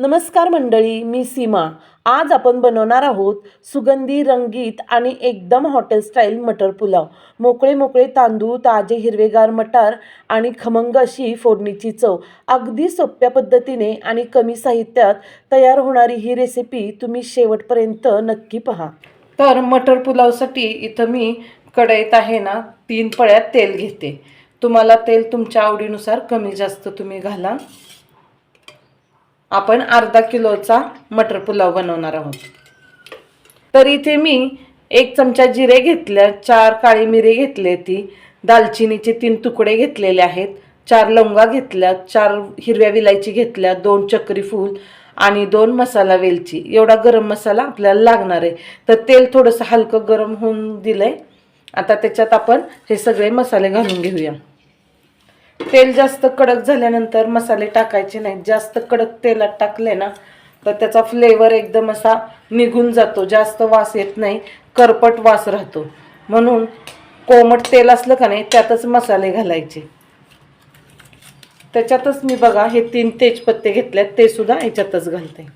नमस्कार मंडळी मी सीमा. आज आपण बनवणार आहोत सुगंधी रंगीत आणि एकदम हॉटेल स्टाईल मटर पुलाव. मोकळे मोकळे तांदूळ ताजे हिरवेगार मटार आणि खमंग अशी फोडणीची चव. अगदी सोप्या पद्धतीने आणि कमी साहित्यात तयार होणारी ही रेसिपी तुम्ही शेवटपर्यंत नक्की पहा. तर मटर पुलावसाठी इथं मी कढईत आहे ना तीन पळ्यात तेल घेते. तुम्हाला तेल तुमच्या आवडीनुसार कमी जास्त तुम्ही घाला. आपण अर्धा किलोचा मटर पुलाव बनवणार आहोत. तर इथे मी एक चमचा जिरे घेतल्या चार काळी मिरे घेतले ती दालचिनीचे तीन तुकडे घेतलेले आहेत चार लवंगा घेतल्या चार हिरव्या विलायची घेतल्या दोन चक्री फूल आणि दोन मसाला वेलची. एवढा गरम मसाला आपल्याला लागणार आहे. तर तेल थोडंसं हलकं गरम होऊन दिलंय. आता त्याच्यात आपण हे सगळे मसाले घालून घेऊया. तेल जास्त कडक झाल्यानंतर मसाले टाकायचे नाहीत. जास्त कडक तेलात टाकले ना तर त्याचा फ्लेवर एकदम असा निघून जातो. जास्त वास येत नाही करपट वास राहतो. म्हणून कोमट तेल असलं का नाही त्यातच मसाले घालायचे. त्याच्यातच मी बघा हे तीन तेजपत्ते घेतल्यात ते सुद्धा याच्यातच घालते.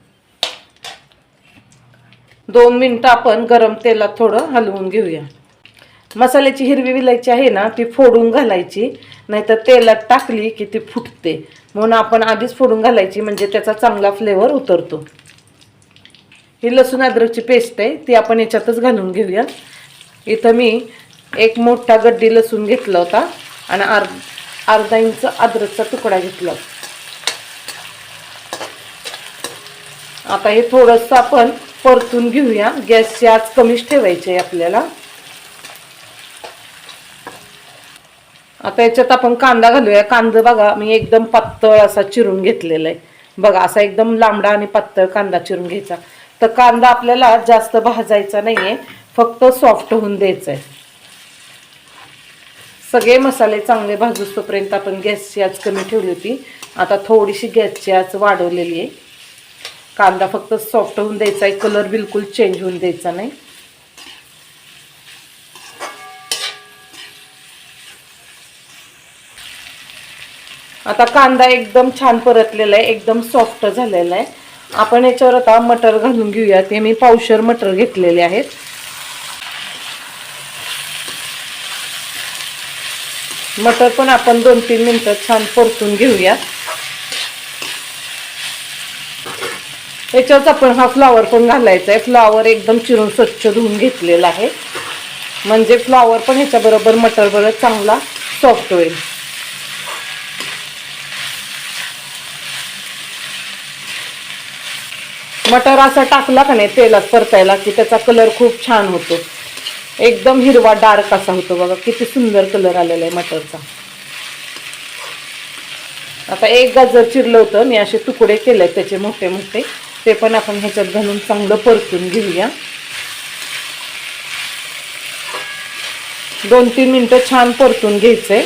दोन मिनटं आपण गरम तेलात थोडं हलवून घेऊया. मसाल्याची हिरवी विलायची आहे ना ती फोडून घालायची. नाहीतर तेलात टाकली की ती फुटते. म्हणून आपण आधीच फोडून घालायची म्हणजे त्याचा चांगला फ्लेवर उतरतो. ही लसूण अद्रकची पेस्ट आहे ती आपण याच्यातच घालून घेऊया. इथं मी एक मोठा गड्डी लसूण घेतला होता आणि अर्ध अर्धा इंच अद्रकचा तुकडा घेतला. आता हे थोडंसं आपण परतून घेऊया. गॅसची आज कमीच ठेवायची आहे आपल्याला. आता याच्यात आपण कांदा घालूया. कांदा बघा मी एकदम पातळ असा चिरून घेतलेला आहे. बघा असा एकदम लांबडा आणि पातळ कांदा चिरून घ्यायचा. तर कांदा आपल्याला जास्त भाजायचा नाहीये फक्त सॉफ्ट होऊन द्यायचा आहे सगळे मसाले चांगले भाजूस्तोपर्यंत आपण गॅसची आज कमी ठेवली होती. आता थोडीशी गॅसची आज वाढवलेली आहे. कांदा फक्त सॉफ्ट होऊन द्यायचा आहे कलर बिलकुल चेंज होऊन द्यायचा नाही. आता कांदा एकदम छान परतलेला आहे एकदम सॉफ्ट झालेला आहे. आपण याच्यावर आता मटर घालून घेऊया. ते मी पावशर मटर घेतलेले आहेत. मटर पण आपण दोन तीन मिनटं छान परतून घेऊया. याच्यावरच आपण हा फ्लावर पण घालायचा आहे. फ्लावर एकदम चिरून स्वच्छ धुवून घेतलेला आहे. म्हणजे फ्लावर पण ह्याच्याबरोबर मटरबरोबर चांगला सॉफ्ट होईल. मटर असा टाकला का नाही तेलात परतायला की त्याचा कलर खूप छान होतो. एकदम हिरवा डार्क असा होतो. बघा किती सुंदर कलर आलेला आहे मटरचा. आता एक गाजर चिरलं होतं. मी असे तुकडे केले त्याचे मोठे मोठे. ते पण आपण ह्याच्यात घालून चांगलं परतून घेऊया. दोन तीन मिनटं छान परतून घ्यायचंय.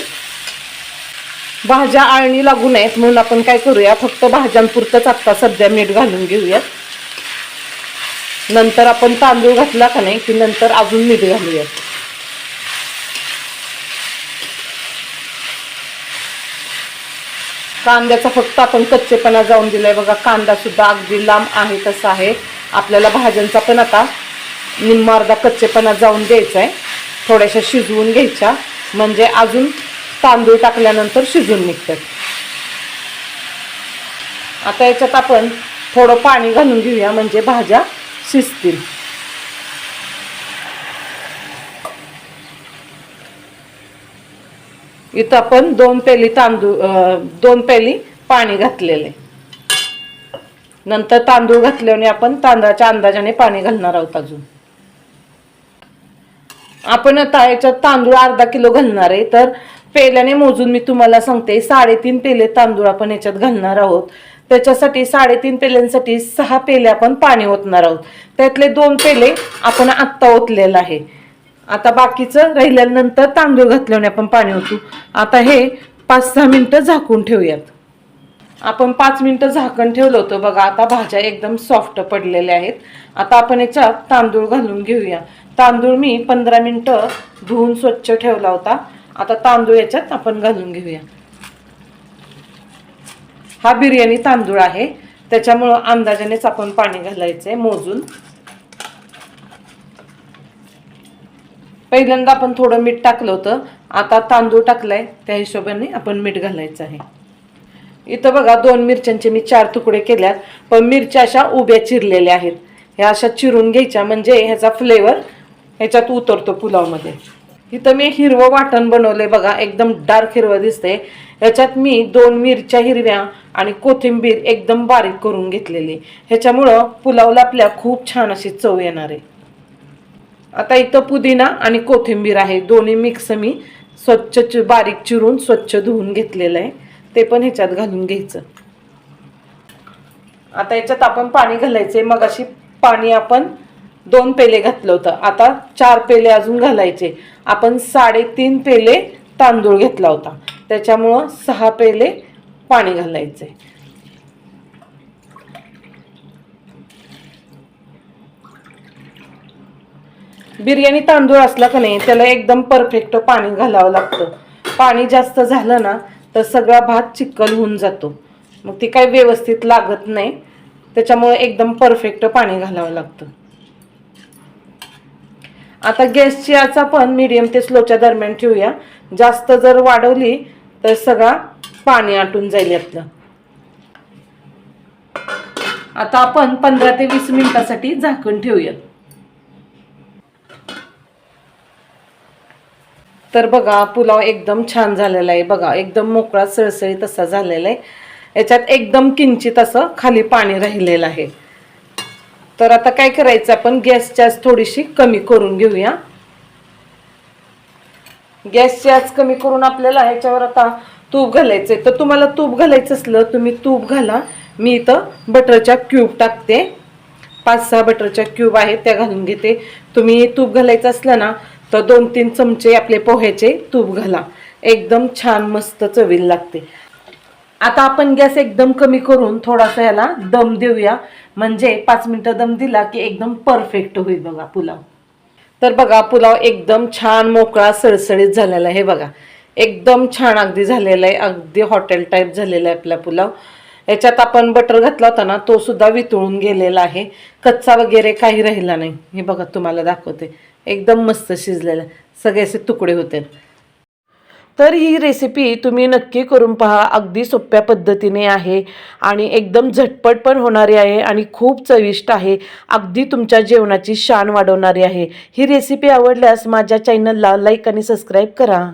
भाज्या आळणी लागू नयेत म्हणून आपण काय करूया? फक्त भाज्यांपुरतंच आत्ता सध्या मीठ घालून घेऊयात. नंतर आपण तांदूळ घातला का नाही की नंतर अजून मीठ घालूया. कांद्याचा फक्त आपण कच्चेपणा जाऊन दिलाय. बघा कांदा सुद्धा अगदी लांब आहे तसा आहे. आपल्याला भाज्यांचा पण आता निम्मा अर्धा कच्चेपणा जाऊन द्यायचा आहे थोड्याशा शिजवून घ्यायच्या. म्हणजे अजून तांदूळ टाकल्यानंतर शिजून निघतात. आता याच्यात आपण थोडं पाणी घालून घेऊया. म्हणजे भाज्या शिजतील इथं आपण दोन पेली तांदूळ दोन पेली पाणी घातलेले. नंतर तांदूळ घातल्याने आपण तांदळाच्या अंदाजाने पाणी घालणार आहोत अजून. आपण आता याच्यात तांदूळ अर्धा किलो घालणार आहे तर पेल्याने मोजून मी तुम्हाला सांगते साडेतीन पेले तांदूळ आपण याच्यात घालणार आहोत. त्याच्यासाठी साडेतीन पेल्यांसाठी सहा पेले आपण पाणी ओतणार आहोत. त्यातले दोन पेले आपण आत्ता ओतलेलं आहे. आता बाकीचं राहिल्यानंतर तांदूळ घातल्याने आपण पाणी ओतू. आता हे पाच सहा मिनटं झाकून ठेवूयात. आपण पाच मिनटं झाकण ठेवलं होतं बघा आता भाज्या एकदम सॉफ्ट पडलेल्या आहेत. आता आपण याच्यात तांदूळ घालून घेऊया. तांदूळ मी पंधरा मिनटं धुवून स्वच्छ ठेवला होता. आता तांदूळ याच्यात आपण घालून घेऊया. हा बिर्याणी तांदूळ आहे. त्याच्यामुळं अंदाजानेच आपण पाणी घालायचंय मोजून. पहिल्यांदा आपण थोडं मीठ टाकलं होतं. आता तांदूळ टाकलाय. त्या हिशोबाने आपण मीठ घालायचं आहे. इथं बघा दोन मिरच्यांचे मी चार तुकडे केल्यात. पण मिरच्या अशा उभ्या चिरलेल्या आहेत. ह्या अशा चिरून घ्यायच्या. म्हणजे ह्याचा फ्लेवर ह्याच्यात उतरतो पुलावमध्ये. इथं मी हिरवं वाटण बनवले बघा एकदम डार्क हिरवं दिसते ह्याच्यात मी दोन मिरच्या हिरव्या आणि कोथिंबीर एकदम बारीक करून घेतलेली. ह्याच्यामुळं पुलावला आपल्या खूप छान अशी चव येणार आहे. आता इथं पुदिना आणि कोथिंबीर आहे. दोन्ही मिक्स मी स्वच्छ बारीक चिरून स्वच्छ धुवून घेतलेलं आहे. ते पण ह्याच्यात घालून घ्यायचं. आता याच्यात आपण पाणी घालायचंय. मग अशी पाणी आपण दोन पेले घातलं होतं. आता चार पेले अजून घालायचे. आपण साडेतीन पेले तांदूळ घेतला होता. त्याच्यामुळं सहा पेले पाणी घालायचे. बिर्याणी तांदूळ असला का नाही त्याला एकदम परफेक्ट पाणी घालावं लागतं. पाणी जास्त झालं ना तर सगळा भात चिकल होऊन जातो. मग ती काही व्यवस्थित लागत नाही. त्याच्यामुळे एकदम परफेक्ट पाणी घालावं लागतं. आता गॅसची आच पण मीडियम ते स्लोच्या दरम्यान ठेवूया. जास्त जर वाढवली तर सगळा पाणी आटून जाईल यातलं. आता आपण पंधरा ते वीस मिनिटासाठी झाकण ठेवूयात. तर बघा पुलाव एकदम छान झालेला आहे. बघा एकदम मोकळा सळसळीत असा झालेला आहे. याच्यात एकदम किंचित असं खाली पाणी राहिलेलं आहे. तर आता काय करायचं आपण गॅसची आज थोडीशी कमी करून घेऊया. गॅसची आज कमी करून आपल्याला ह्याच्यावर आता तूप घालायचंय. तर तुम्हाला तूप घालायचं असलं तुम्ही तूप घाला. मी इथं बटरच्या क्यूब टाकते. पाच सहा बटरच्या क्यूब आहेत त्या घालून घेते. तुम्ही तूप घालायचं असलं ना तर दोन तीन चमचे आपले पोह्याचे तूप घाला. एकदम छान मस्त चवीला लागते. आता आपण गॅस एकदम कमी करून थोडासा याला दम देऊया. म्हणजे पाच मिनिटं दम दिला की एकदम परफेक्ट होईल बघा पुलाव. तर बघा पुलाव एकदम छान मोकळा सळसळीत झालेला आहे हे बघा. एकदम छान अगदी झालेला आहे. अगदी हॉटेल टाईप झालेला आहे आपला पुलाव. याच्यात आपण बटर घातला होता ना तो सुद्धा वितळून गेलेला आहे. कच्चा वगैरे काही राहिला नाही. हे बघा तुम्हाला दाखवते. एकदम मस्त शिजलेला. आहे. सगळे असे तुकडे होते. तर ही रेसिपी तुम्ही नक्की करून पहा. अगदी सोप्या पद्धतीने आहे आणि एकदम झटपट पण होणारी आहे आणि खूप चविष्ट आहे. अगदी तुमच्या जेवणाची शान वाढवणारी आहे. ही रेसिपी आवडल्यास माझ्या चॅनलला लाईक आणि सबस्क्राईब करा.